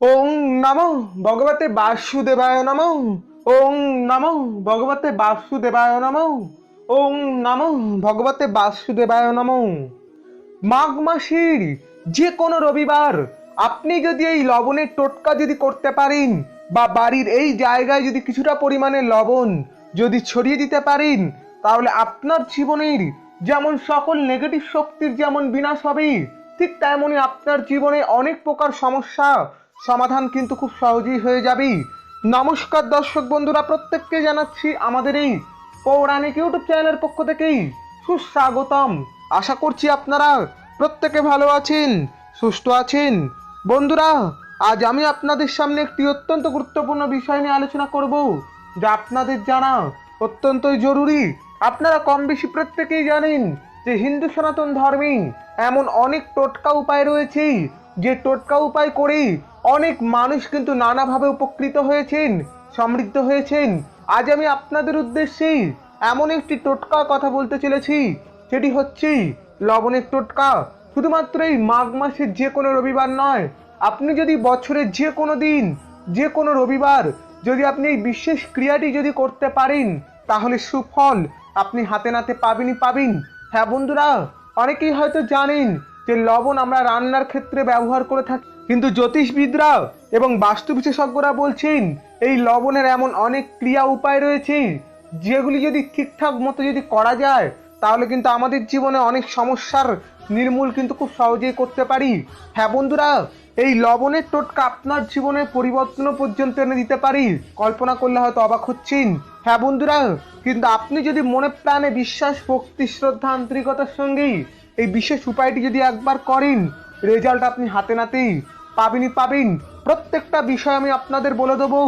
ওং নম ভগবতে বাসুদেবায় নম। ওং নম ভগবতে বাসুদেবায় নম। ওং নম ভগবতে বাসুদেবায় নম। মাঘ মাসের যে কোনো রবিবার আপনি যদি এই লবণের টোটকা যদি করতে পারেন বা বাড়ির এই জায়গায় যদি কিছুটা পরিমাণে লবণ যদি ছড়িয়ে দিতে পারেন, তাহলে আপনার জীবনের যেমন সকল নেগেটিভ শক্তির যেমন বিনাশ হবে, ঠিক তেমনই আপনার জীবনে অনেক প্রকার সমস্যা সমাধান কিন্তু খুব সহজেই হয়ে যাবেই। নমস্কার দর্শক বন্ধুরা, প্রত্যেককে জানাচ্ছি আমাদের এই পৌরাণিক ইউটিউব চ্যানেলের পক্ষ থেকেই সুস্বাগতম। আশা করছি আপনারা প্রত্যেকে ভালো আছেন, সুস্থ আছেন। বন্ধুরা, আজ আমি আপনাদের সামনে একটি অত্যন্ত গুরুত্বপূর্ণ বিষয় নিয়ে আলোচনা করব, যা আপনাদের জানা অত্যন্তই জরুরি। আপনারা কম বেশি প্রত্যেকেই জানেন যে হিন্দু সনাতন ধর্মে এমন অনেক টোটকা উপায় রয়েছে যে টোটকা উপায় করেই অনেক মানুষ কিন্তু নানাভাবে উপকৃত হয়েছেন, সমৃদ্ধ হয়েছেন। আজ আমি আপনাদের উদ্দেশ্যেই এমন একটি টোটকা কথা বলতে চলেছি, সেটি হচ্ছে লবণের টোটকা। শুধুমাত্র এই মাঘ মাসের যে কোনো রবিবার নয়, আপনি যদি বছরের যে কোনো দিন, যে কোনো রবিবার যদি আপনি এই বিশেষ ক্রিয়াটি যদি করতে পারেন, তাহলে সুফল আপনি হাতে নাতে পাবেনই পাবেন। হ্যাঁ বন্ধুরা, অনেকেই হয়তো জানেন যে লবণ আমরা রান্নার ক্ষেত্রে ব্যবহার করে থাকি। কিন্তু জ্যোতিষবিদরা এবং বাস্তু বিশেষজ্ঞরা বলছেন, এই লবণের এমন অনেক ক্রিয়া উপায় রয়েছে, যেগুলি যদি ঠিকঠাক মতো যদি করা যায়, তাহলে কিন্তু আমাদের জীবনে অনেক সমস্যার নির্মূল কিন্তু খুব সহজেই করতে পারি। হ্যাঁ বন্ধুরা, এই লবণের টোটকা আপনার জীবনে পরিবর্তন পর্যন্ত এনে দিতে পারি। কল্পনা করলে হয়তো অবাক হচ্ছেন। হ্যাঁ বন্ধুরা, কিন্তু আপনি যদি মনে প্রাণে বিশ্বাস, ভক্তি, শ্রদ্ধা, আন্তরিকতার সঙ্গেই এই বিশেষ উপায়টি যদি একবার করেন, রেজাল্ট আপনি হাতে নাতেই পাবেনই পাবেন। প্রত্যেকটা বিষয় আমি আপনাদের বলে দেবো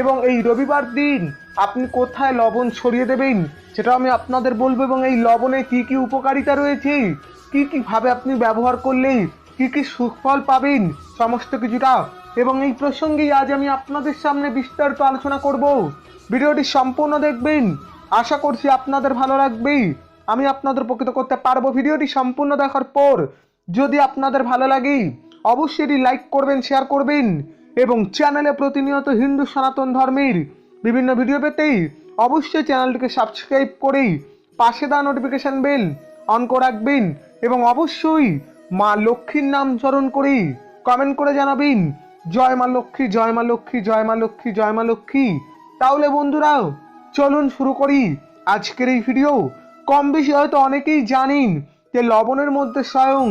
এবং এই রবিবার দিন আপনি কোথায় লবণ ছড়িয়ে দেবেন সেটা আমি আপনাদের বলব এবং এই লবণে কি কি উপকারিতা রয়েছে, কি কি ভাবে আপনি ব্যবহার করলে কি কি সুফল পাবেন সমস্ত কিছুটা এবং এই প্রসঙ্গেই আজ আমি আপনাদের সামনে বিস্তারিত আলোচনা করব। ভিডিওটি সম্পূর্ণ দেখবেন। আশা করছি আপনাদের ভালো লাগবে আমি আপনাদের উপকৃত করতে পারব। ভিডিওটি সম্পূর্ণ দেখার পর যদি আপনাদের ভালো লাগে, অবশ্যই এটি লাইক করবেন শেয়ার করবেন এবং চ্যানেলে প্রতিনিয়ত হিন্দু সনাতন ধর্মের বিভিন্ন ভিডিও পেতেই অবশ্যই চ্যানেলটিকে সাবস্ক্রাইব করেই পাশে দেওয়া নোটিফিকেশান বেল অন করে রাখবেন এবং অবশ্যই মা লক্ষ্মীর নাম স্মরণ করেই কমেন্ট করে জানাবেন, জয় মা লক্ষ্মী, জয় মা লক্ষ্মী, জয় মা লক্ষ্মী, জয় মা লক্ষ্মী। তাহলে বন্ধুরা, চলুন শুরু করি আজকের এই ভিডিও কম বেশি হয়তো অনেকেই জানেন যে লবণের মধ্যে স্বয়ং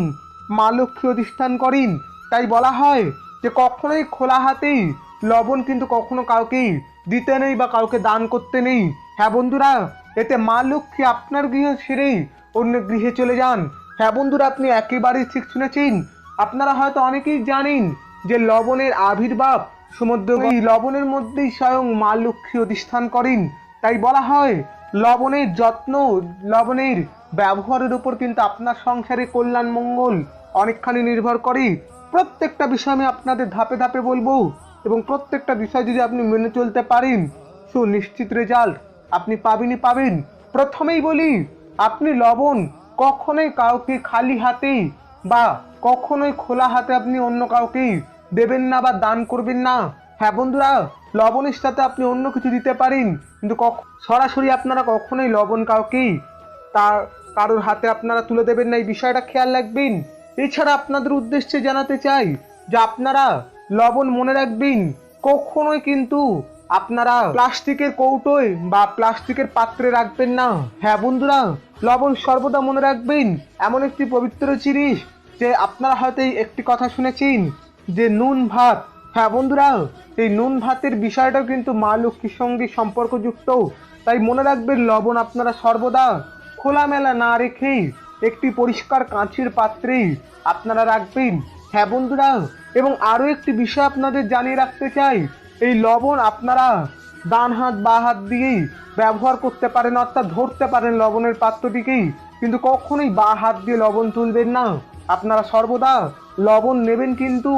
মা লক্ষ্মী অধিষ্ঠান করেন। তাই বলা হয় যে কখনোই খোলা হাতেই লবণ কিন্তু কখনো কাউকেই দিতে নেই বা কাউকে দান করতে নেই। হ্যাঁ বন্ধুরা, এতে মা লক্ষ্মী আপনার গৃহ ছেড়েই অন্য গৃহে চলে যান। হ্যাঁ বন্ধুরা, আপনি একেবারেই ঠিক শুনেছেন। আপনারা হয়তো অনেকেই জানেন যে লবণের আবির্ভাব সমুদ্র লবণের মধ্যেই স্বয়ং মা লক্ষ্মী অধিষ্ঠান করেন। তাই বলা হয় লবণের যত্ন, লবণের ব্যবহারের উপর কিন্তু আপনার সংসারে কল্যাণ, মঙ্গল অনেকখানি নির্ভর করে। প্রত্যেকটা বিষয় আমি আপনাদের ধাপে ধাপে বলব এবং প্রত্যেকটা বিষয় যদি আপনি মেনে চলতে পারেন, সুনিশ্চিত রেজাল্ট আপনি পাবেনই পাবেন। প্রথমেই বলি, আপনি লবণ কখনোই কাউকে খালি হাতে বা কখনোই খোলা হাতে আপনি অন্য কাউকে দেবেন না বা দান করবেন না। হ্যাঁ বন্ধুরা লবণের সাথে আপনি অন্য কিছু দিতে পারেন, কিন্তু সরাসরি আপনারা কখনোই লবণ কাউকেই তার কারোর হাতে আপনারা তুলে দেবেন না, এই বিষয়টা খেয়াল রাখবেন। এছাড়া আপনাদের উদ্দেশ্যে জানাতে চাই যে আপনারা লবণ মনে রাখবেন, কখনোই কিন্তু আপনারা প্লাস্টিকের কৌটোয় বা প্লাস্টিকের পাত্রে রাখবেন না। হ্যাঁ বন্ধুরা, লবণ সর্বদা মনে রাখবেন, এমন একটি পবিত্র জিনিস যে আপনারা হয়তো একটি কথা শুনেছেন যে নুন, ভাত হ্যাঁ বন্ধুরা, এই নুন ভাতের বিষয়টাও কিন্তু মা লক্ষ্মীর সঙ্গে সম্পর্কযুক্ত। তাই মনে রাখবেন, লবণ আপনারা সর্বদা খোলামেলা না রেখেই একটি পরিষ্কার কাঁচের পাত্রেই আপনারা রাখবেন। হ্যাঁ বন্ধুরা, এবং আরও একটি বিষয় আপনাদের জানিয়ে রাখতে চাই, এই লবণ আপনারা ডান হাত, বা হাত দিয়েই ব্যবহার করতে পারেন, অর্থাৎ ধরতে পারেন লবণের পাত্রটিকেই, কিন্তু কখনোই বা হাত দিয়ে লবণ তুলবেন না। আপনারা সর্বদা লবণ নেবেন কিন্তু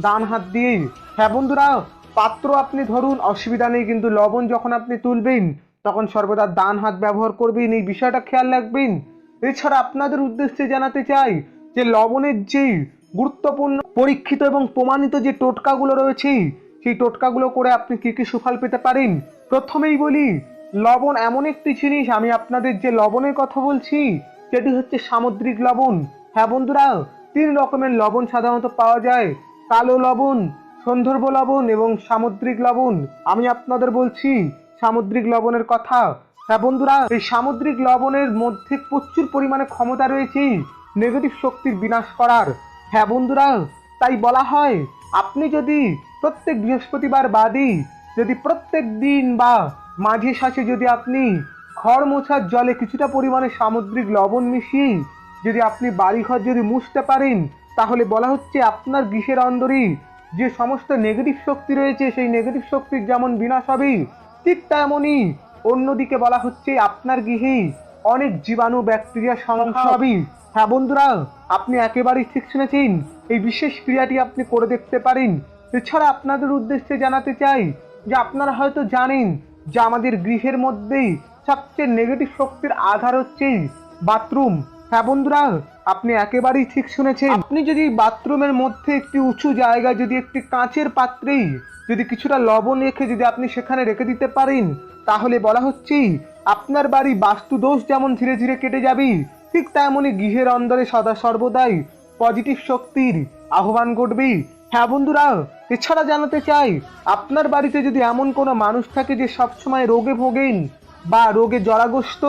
ডান হাত দিয়েই। হ্যাঁ বন্ধুরা, পাত্র আপনি ধরুন, অসুবিধা নেই, কিন্তু লবণ যখন আপনি তুলবেন, তখন সর্বদা ডান হাত ব্যবহার করবেন, এই বিষয়টা খেয়াল রাখবেন। এছাড়া আপনাদের উদ্দেশ্যে জানাতে চাই যে লবণের যে গুরুত্বপূর্ণ, পরীক্ষিত এবং প্রমাণিত যে টোটকাগুলো রয়েছে, সেই টোটকাগুলো করে আপনি কি কি সুফল পেতে পারেন? প্রথমেই বলি, লবণ এমন একটি জিনিস, আমি আপনাদের যে লবণের কথা বলছি, সেটি হচ্ছে সামুদ্রিক লবণ। হ্যাঁ বন্ধুরা, তিন রকমের লবণ সাধারণত পাওয়া যায়। কালো লবণ সন্ধর্ব লবণ এবং সামুদ্রিক লবণ। আমি আপনাদের বলছি, সামুদ্রিক লবণের কথা। হ্যাঁ বন্ধুরা, এই সামুদ্রিক লবণের মধ্যে প্রচুর পরিমাণে ক্ষমতা রয়েছে নেগেটিভ শক্তির বিনাশ করার। হ্যাঁ বন্ধুরা, তাই বলা হয়, আপনি যদি প্রত্যেক বৃহস্পতিবার বাদই যদি প্রত্যেক দিন বা মাঝে সাঝে যদি আপনি খড় মোছার জলে কিছুটা পরিমাণে সামুদ্রিক লবণ মিশিয়ে যদি আপনি বাড়িঘর যদি মুছতে পারেন তাহলে বলা হচ্ছে আপনার গৃহের অন্দরই যে সমস্ত নেগেটিভ শক্তি রয়েছে, সেই নেগেটিভ শক্তির যেমন বিনাশ হবে, ঠিক তেমনই অন্যদিকে বলা হচ্ছে আপনার গৃহেই অনেক জীবাণু, ব্যাকটেরিয়া সংখ্যা হবে। হ্যাঁ বন্ধুরা, আপনি একেবারেই ঠিক শুনেছেন। এই বিশেষ ক্রিয়াটি আপনি করে দেখতে পারেন। এছাড়া আপনাদের উদ্দেশ্যে জানাতে চাই যে আপনারা হয়তো জানেন যে আমাদের গৃহের মধ্যেই সবচেয়ে নেগেটিভ শক্তির আধার হচ্ছে বাথরুম হ্যাঁ বন্ধুরা, আপনি একেবারেই ঠিক শুনেছেন। আপনি যদি বাথরুমের মধ্যে একটি উঁচু জায়গায় যদি একটি কাঁচের পাত্রেই যদি কিছুটা লবণ রেখে যদি আপনি সেখানে রেখে দিতে পারেন, তাহলে বলা হচ্ছে আপনার বাড়ি বাস্তু দোষ যেমন ধীরে ধীরে কেটে যাবে, ঠিক তেমনই গৃহের অন্দরে সদা সর্বদাই পজিটিভ শক্তির আহ্বান ঘটবে। হ্যাঁ বন্ধুরা, এছাড়া জানাতে চাই, আপনার বাড়িতে যদি এমন কোনো মানুষ থাকে যে সবসময় রোগে ভোগেন বা রোগে জরাগ্রস্ত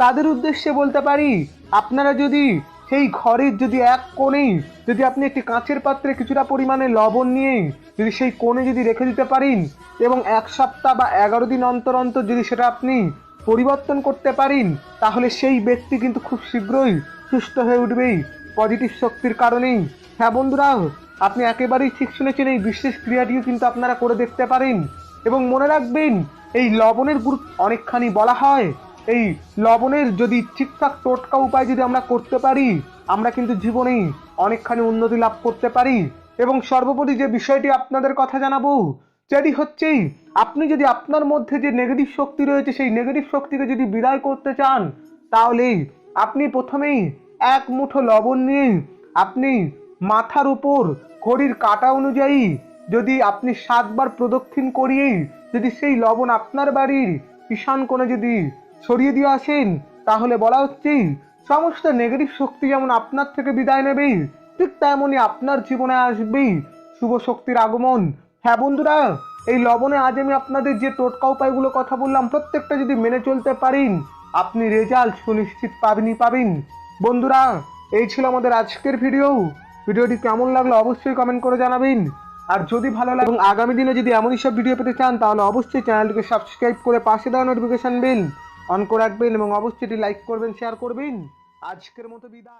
তাদের উদ্দেশ্যে বলতে পারি, আপনারা যদি সেই ঘরের যদি এক কোণেই যদি আপনি একটি কাঁচের পাত্রে কিছুটা পরিমাণে লবণ নিয়ে যদি সেই কোণে যদি রেখে দিতে পারেন এবং এক সপ্তাহ বা এগারো দিন অন্তর অন্তর যদি সেটা আপনি পরিবর্তন করতে পারেন, তাহলে সেই ব্যক্তি কিন্তু খুব শীঘ্রই সুস্থ হয়ে উঠবেই পজিটিভ শক্তির কারণেই। হ্যাঁ বন্ধুরা, আপনি একেবারেই ঠিক শুনেছেন এই বিশেষ ক্রিয়াটিও কিন্তু আপনারা করে দেখতে পারেন। এবং মনে রাখবেন, এই লবণের গুরুত্ব অনেকখানি বলা হয়। এই লবণের যদি ঠিকঠাক টোটকা উপায় যদি আমরা করতে পারি, আমরা কিন্তু জীবনে অনেকখানি উন্নতি লাভ করতে পারি। এবং সর্বোপরি যে বিষয়টি আপনাদের কথা জানাব যেটি হচ্ছে, আপনি যদি আপনার মধ্যে যে নেগেটিভ শক্তি রয়েছে, সেই নেগেটিভ শক্তিকে যদি বিদায় করতে চান, তাহলে আপনি প্রথমেই এক মুঠো লবণ নিয়ে আপনি মাথার উপর ঘড়ির কাটা অনুযায়ী যদি আপনি সাতবার প্রদক্ষিণ করিয়ে যদি সেই লবণ আপনার বাড়ির ঈশান কোণে যদি সরিয়ে দিয়ে আসেন, তাহলে বলা হচ্ছে সমস্ত নেগেটিভ শক্তি যেমন আপনার থেকে বিদায় নেবে, ঠিক তেমনই আপনার জীবনে আসবে। শুভ শক্তির আগমন। হ্যাঁ বন্ধুরা, এই লবণে আজ আমি আপনাদের যে টোটকা উপায়গুলো কথা বললাম, প্রত্যেকটা যদি মেনে চলতে পারেন, আপনি রেজাল্ট সুনিশ্চিত পাবেনই পাবেন। বন্ধুরা, এই ছিল আমাদের আজকের ভিডিও ভিডিওটি কেমন লাগল অবশ্যই কমেন্ট করে জানাবেন। আর যদি ভালো লাগে এবং আগামী দিনে যদি এমনই সব ভিডিও পেতে চান, তাহলে অবশ্যই চ্যানেলটিকে সাবস্ক্রাইব করে পাশে দেওয়া নোটিফিকেশন বেল অন করে রাখবেন এবং অবশ্যই লাইক করবেন শেয়ার করবেন। আজকের মতো বিদায়।